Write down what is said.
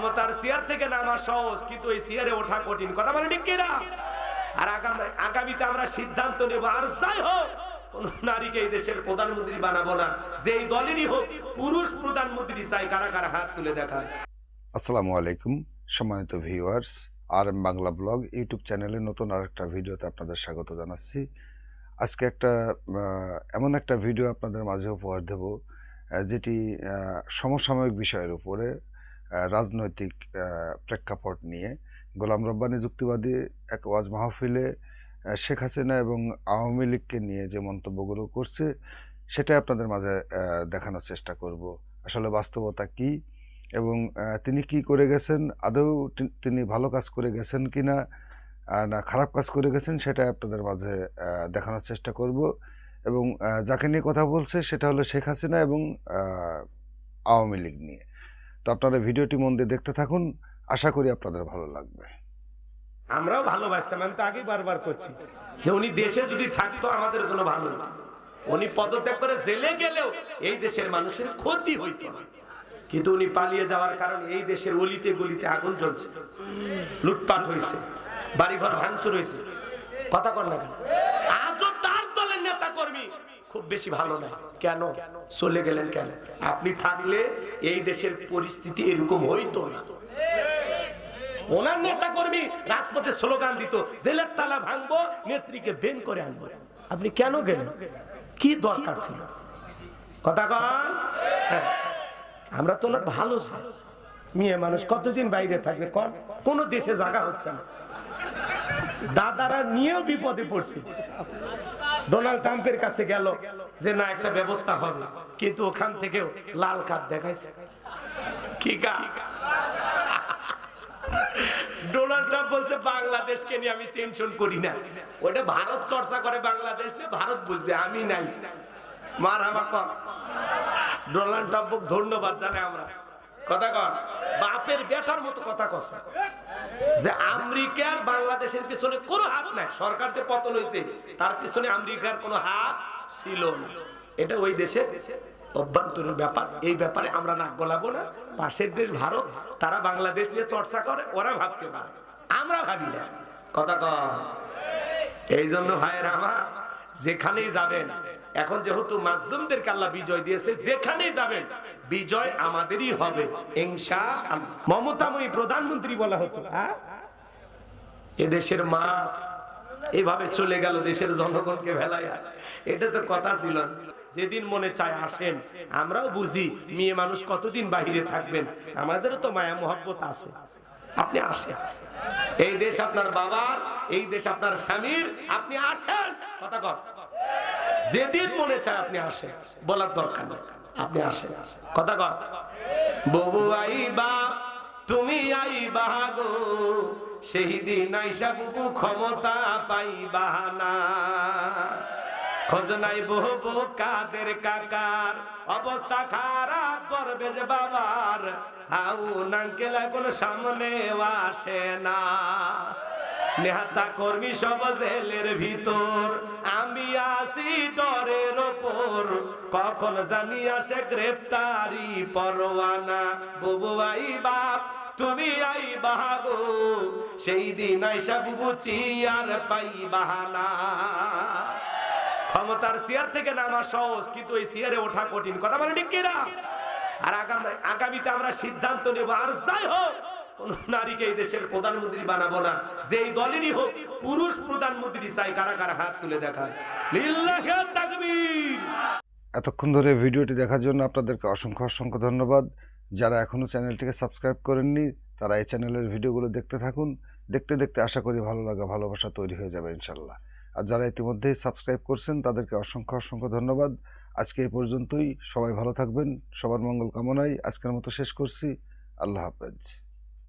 ক্ষমতার চেয়ার থেকে নামা সহজ, কিন্তু এই চেয়ারে ওঠা কঠিন। কথা বলে ঠিক কিনা? আর আগামী, আগামীতে আমরা সিদ্ধান্ত নেব, আর যাই হোক, কোন নারীকে এই দেশের প্রধানমন্ত্রী বানাবো না। যেই দলেরই হোক, পুরুষ প্রধানমন্ত্রী চাই, কারা কারা হাত তুলে দেখায় আসসালামু আলাইকুম, সম্মানিত ভিউয়ার্স আর এম বাংলা ব্লগ ইউটিউব চ্যানেলে নতুন আরেকটা ভিডিওতে আপনাদের স্বাগত জানাচ্ছি। আজকে একটা এমন একটা ভিডিও আপনাদের মাঝে উপহার দেব যেটি সমসাময়িক বিষয়ের উপরে রাজনৈতিক প্রেক্ষাপট নিয়ে। গোলাম রব্বানি যুক্তিবাদী এক ওয়াজ মাহফিলে শেখ হাসিনা এবং আওয়ামী লীগকে নিয়ে যে মন্তব্যগুলো করছে, সেটাই আপনাদের মাঝে দেখানোর চেষ্টা করব। আসলে বাস্তবতা কী এবং তিনি কি করে গেছেন? আদৌ তিনি ভালো কাজ করে গেছেন কি না? না খারাপ কাজ করে গেছেন সেটা আপনাদের মাঝে দেখানোর চেষ্টা করব। এবং যাকে নিয়ে কথা বলছে, সেটা হলো শেখ হাসিনা এবং আওয়ামী লীগ নিয়ে। তো আপনারা ভিডিওটি মন দিয়ে দেখতে থাকুন। আশা করি আপনাদের ভালো লাগবে। আমরাও ভালোবাসতাম, আমি তো আগেই বারবার করছি যে উনি দেশে যদি থাকতো, আমাদের জন্য ভালো উনি পদত্যাগ করে জেলে গেলেও এই দেশের মানুষের ক্ষতি হইতো কিন্তু উনি পালিয়ে যাওয়ার কারণে এই দেশের অলিতে গলিতে আগুন জ্বলছে। লুটপাট হয়েছে বাড়িঘর ভাঙচুর হয়েছে কথা কর না কেন আজও তার দলের নেতা কর্মী খুব বেশি ভালো না কেন? চলে গেলেন কেন? আপনি থাকলে এই দেশের পরিস্থিতি এরকম হইতো না। ওনার নেতা কর্মী রাজপথে স্লোগান দিত, জেলের তালা ভাঙবো, নেত্রীকে বেন করে আনব। আপনি কেন গেলেন? কি দরকার ছিল? কথা কন। হ্যাঁ। আমরা তো ভালো মেয়ে মানুষ, কতদিন বাইরে থাকবে কন? কোন দেশে জায়গা হচ্ছে না। দাদারা নিয়েও বিপদে পড়ছে। ডোনাল্ড ট্রাম্পের কাছে গেল যে, না, একটা ব্যবস্থা হবে। কিন্তু ওখান থেকেও লাল কার্ড দেখাইছে। কি ডোনাল্ড ট্রাম্প বলছে, বাংলাদেশকে নিয়ে আমি করি না। ওটা ভারত চর্চা করে, বাংলাদেশ নিয়ে ভারত বুঝবে, আমি নাই। মার ডোনাল্ড ট্রাম্প ধন্যবাদ জানাই আমরা। বাপের বেটার মতো কথা যে আমেরিকার বাংলাদেশের পিছনে কোনো হাত নাই। সরকার যে পতন হয়েছে, তার পিছনে আমেরিকার কোনো হাত ছিল না। এটা ওই দেশে অভ্যন্তরীণ ব্যাপার। এই ব্যাপারে আমরা নাক গলাবো না। পাশের দেশ ভারত, তারা বাংলাদেশ নিয়ে চর্চা করে, ওরা ভাবতে পারে। আমরা ভাবি না। কথা এই জন্য ভাইয়ের আমার, যেখানেই যাবেন, এখন যেহেতু মাজদুমদের আল্লাহ বিজয় দিয়েছে, যেখানেই যাবেন বিজয় আমাদেরই হবে। ইনশা মমতাময়ী প্রধানমন্ত্রী বলা হতো হ্যাঁ? এদেশের মা এভাবে চলে গেল দেশের জনগণকে ভেলায়। এটা তো কথা ছিল যেদিন মনে চায় আসেন, আমরাও বুঝি মেয়ে মানুষ কতদিন বাহিরে থাকবেন। আমাদেরও তো মায়া, মোহাব্বত আসে আপনি আসেন। এই দেশ আপনার বাবার, এই দেশ আপনার স্বামীর, আপনি আসেন। কথা কর যেদিন মনে চায় আপনি আসেন। বলার দরকার নেই। আপনি আসেন। কথা কর ববু আইবা, তুমি আইবা গো, সেই দিন আইসা বুবু ক্ষমতা পাইবা না। খোঁজ নাই বহু কাদের কাকার, অবস্থা খারাপ দরবেশ বাবার। হাউ নাঙ্কেলা এখন সামনে আসে না। নেহাতা কর্মী সব জেলের ভিতর। আমি আসি ডরের ওপর। কখন জানি আসে গ্রেপ্তারি পরোয়ানা। বুবু আই বাপ, তুমি আই বাহাগো। সেই দিন আইসা বুবু চিয়ার পাই বাহানা। ক্ষমতার চেয়ার থেকে নামা সহজ, কিন্তু এই চেয়ারে ওঠা কঠিন। কথা বলে ঠিক কিনা? আর আগামী আগামীতে আমরা সিদ্ধান্ত নেব। আর যাই হোক কোন নারীকে এই দেশের প্রধানমন্ত্রী বানাবো না। যেই দলেরই হোক, পুরুষ প্রধানমন্ত্রী চাই কারা কারা হাত তুলে দেখায়। এতক্ষণ ধরে ভিডিওটি দেখার জন্য আপনাদেরকে অসংখ্য অসংখ্য ধন্যবাদ। যারা এখনও চ্যানেলটিকে সাবস্ক্রাইব করেননি, তারা এই চ্যানেলের ভিডিওগুলো দেখতে থাকুন। দেখতে দেখতে আশা করি ভালো লাগা, ভালোবাসা তৈরি হয়ে যাবে ইনশাল্লাহ আর যারা ইতিমধ্যেই সাবস্ক্রাইব করছেন, তাদেরকে অসংখ্য অসংখ্য ধন্যবাদ। আজকে এই পর্যন্তই। সবাই ভালো থাকবেন। সবার মঙ্গল কামনায় আজকের মতো শেষ করছি। আল্লাহ হাফেজ।